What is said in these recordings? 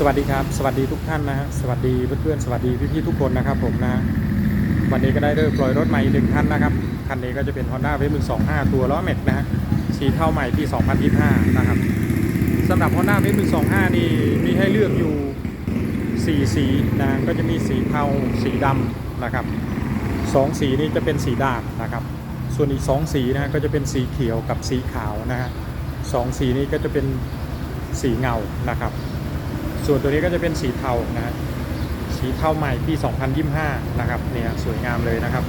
สวัสดีครับ สวัสดีทุกท่านนะฮะสวัสดีเพื่อนๆสวัสดีพี่ๆทุกคนนะครับผมนะฮะวันนี้ก็ได้เลิกปล่อยรถใหม่หนึ่งคันนะครับคันนี้ก็จะเป็น Honda w a v 125 ตัวล้อแม็กนะฮะสีเทาใหม่ปี2025 นะครับสำหรับ Honda w a v 125 นี่มีให้เลือกอยู่ 4 สีนะก็จะมีสีเทาสีดำนะครับสองสีนี้จะเป็นสีดางนะครับ ส่วนอีก 2 สีนะฮะก็จะเป็นสีเขียวกับสีขาวนะฮะสองสีนี้ก็จะเป็นสีเงานะครับ ส่วนตัวนี้ก็จะเป็นสีเทานะฮะสีเทาใหม่ปี 2025 นะครับเนี่ยสวยงามเลยนะครับ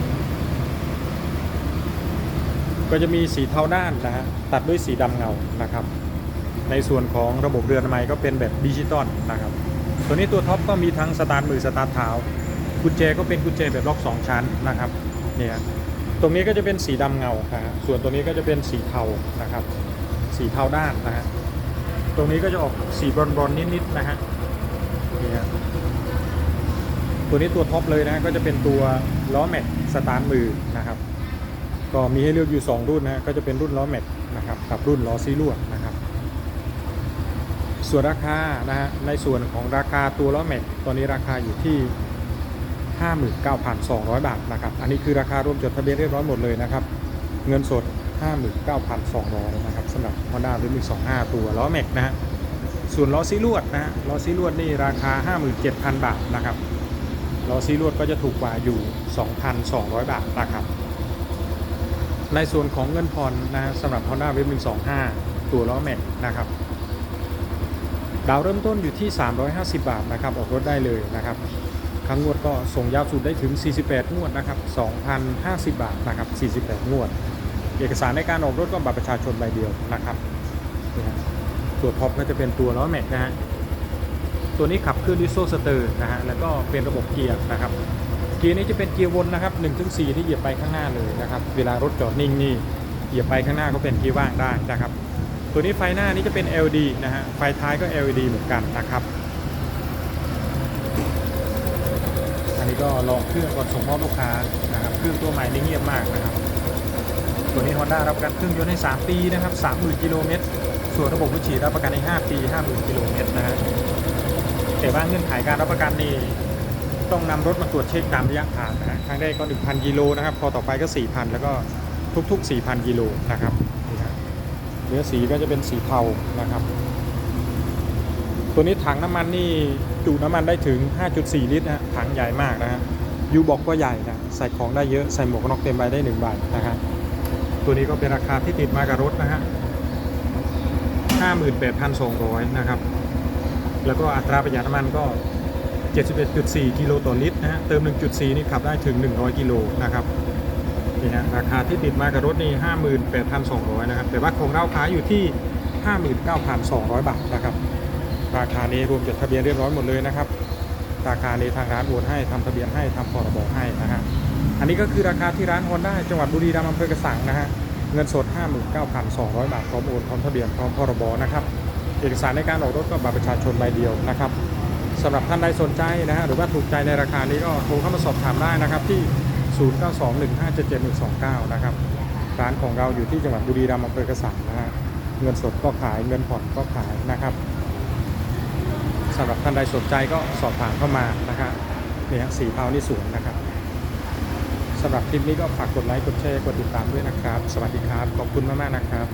ก็จะมีสีเทาด้านนะฮะตัดด้วยสีดำเงานะครับ ในส่วนของระบบเรือนไม้ก็เป็นแบบดิจิตอลนะครับ ตัวนี้ตัวท็อปก็มีทั้งสตาร์ทมือสตาร์ทเท้ากุญแจก็เป็นกุญแจแบบล็อก 2 ชั้นนะครับเนี่ยตรงนี้ก็จะเป็นสีดำเงานะฮะส่วนตัวนี้ก็จะเป็นสีเทานะครับ สีเทาด้านนะฮะ ตรงนี้ก็จะออกสีบรอนบอนๆนิดๆนะฮะนี่ฮะตัวนี้ตัวท็อปเลยนะก็จะเป็นตัวล้อแม็กสตาร์มือนะครับ ก็มีให้เลือกอยู่ 2 รุ่นนะก็จะเป็นรุ่นล้อแม็กนะครับกับรุ่นล้อซีลวดนะครับ ส่วนราคานะฮะในส่วนของราคาตัวล้อแม็กตอนนี้ราคาอยู่ที่ 59,200 บาทนะครับ อันนี้คือราคารวมจดทะเบียนเรียบร้อยหมดเลยนะครับ เงินสด 59,200 นะครับสำหรับ Honda w i 125 ตัวล้อแม็กนะฮะส่วนล้อซีลวดนะฮะล้อซีลวดนี่ราคา 57,000 บาทนะครับล้อซีลวดก็จะถูกกว่าอยู่ 2,200 บาทนะครับในส่วนของเงินผ่อนนะสำหรับ Honda w i 125 ตัวล้อแม็กนะครับดาวเริ่มต้นอยู่ที่ 350 บาทนะครับออกรถได้เลยนะครับครั้งงวดก็ส่งยาวสุดได้ถึง 48 งวดนะครับ 2,050 บาทนะครับ 48 งวด เอกสารในการออกรถก็บัตรประชาชนใบเดียวนะครับตัวท็อปก็จะเป็นตัวล้อแม็กนะฮะตัวนี้ขับเคลื่อนด้วยโซ่สเตอร์นะฮะแล้วก็เป็นระบบเกียร์นะครับเกียร์นี้จะเป็นเกียร์วนนะครับ1ถึง4ที่เหยียบไปข้างหน้าเลยนะครับเวลารถจอดนิ่งนี่เหยียบไปข้างหน้าก็เป็นเกียร์ว่างได้นะครับตัวนี้ไฟหน้านี้จะเป็น LED นะฮะไฟท้ายก็ LED เหมือนกันนะครับอันนี้ก็ลองเครื่องก่อนส่งมอบลูกค้านะครับเครื่องตัวใหม่นี่เงียบมากนะครับ ตัวนี้ Honda รับประกันเครื่องยนต์ให้ 3 ปีนะครับ 30,000 กิโลเมตร ส่วนระบบวิถีรับประกันใน 5 ปี 50,000 กิโลเมตรนะฮะแต่ว่าเงื่อนไขการรับประกันนี่ต้องนำรถมาตรวจเช็คตามระยะทางนะฮะครั้งแรกก็ 1,000 กิโลนะครับ พอต่อไปก็ 4,000 แล้วก็ทุก ๆ 4,000 กิโลนะครับเนื้อสีก็จะเป็นสีเทานะครับ ตัวนี้ถังน้ำมันนี่จุน้ำมันได้ถึง 5.4 ลิตรนะถังใหญ่มากนะฮะยูบอกก็ใหญ่นะ ใส่ของได้เยอะ ใส่หมวกนน็อกเต็มใบได้1ใบนะฮะ ตัวนี้ก็เป็นราคาที่ติดมากับรถนะฮะ58,200 นะครับ แล้วก็อัตราประหยัดน้ำมันก็ 71.4 กิโลต่อลิตรนะฮะ เติม 1.4 นี่ขับได้ถึง 100 กิโลนะครับ นี่ฮะ ราคาที่ติดมากับรถนี่58,200 นะครับ แต่ว่าของเราขายอยู่ที่ 59,200 บาทนะครับ ราคานี้รวมจดทะเบียนเรียบร้อยหมดเลยนะครับ ราคานี้ทางร้านโอนให้ทำทะเบียนให้ทำพรบให้นะฮะ อันนี้ก็คือราคาที่ร้านฮอนด้าจังหวัดบุรีรัมย์อำเภอกระสังนะฮะ เงินสด 59,200 บาท พร้อมโอนพร้อมทะเบียน พร้อมพรบนะครับ เอกสารในการออกรถก็บัตรประชาชนใบเดียวนะครับสำหรับท่านใดสนใจนะฮะหรือว่าถูกใจในราคานี้ก็โทรเข้ามาสอบถามได้นะครับที่ 0921577129 นะครับร้านของเราอยู่ที่จังหวัดบุรีรัมย์อำเภอกระสังนะฮะเงินสดก็ขายเงินผ่อนก็ขายนะครับสำหรับท่านใดสนใจก็สอบถามเข้ามานะครับเนี่ยสีเทานี่สวยนะครับ สำหรับคลิปนี้ก็ฝากกดไลค์ กดแชร์ กดติดตามด้วยนะครับ สวัสดีครับ ขอบคุณมาก ๆ นะครับ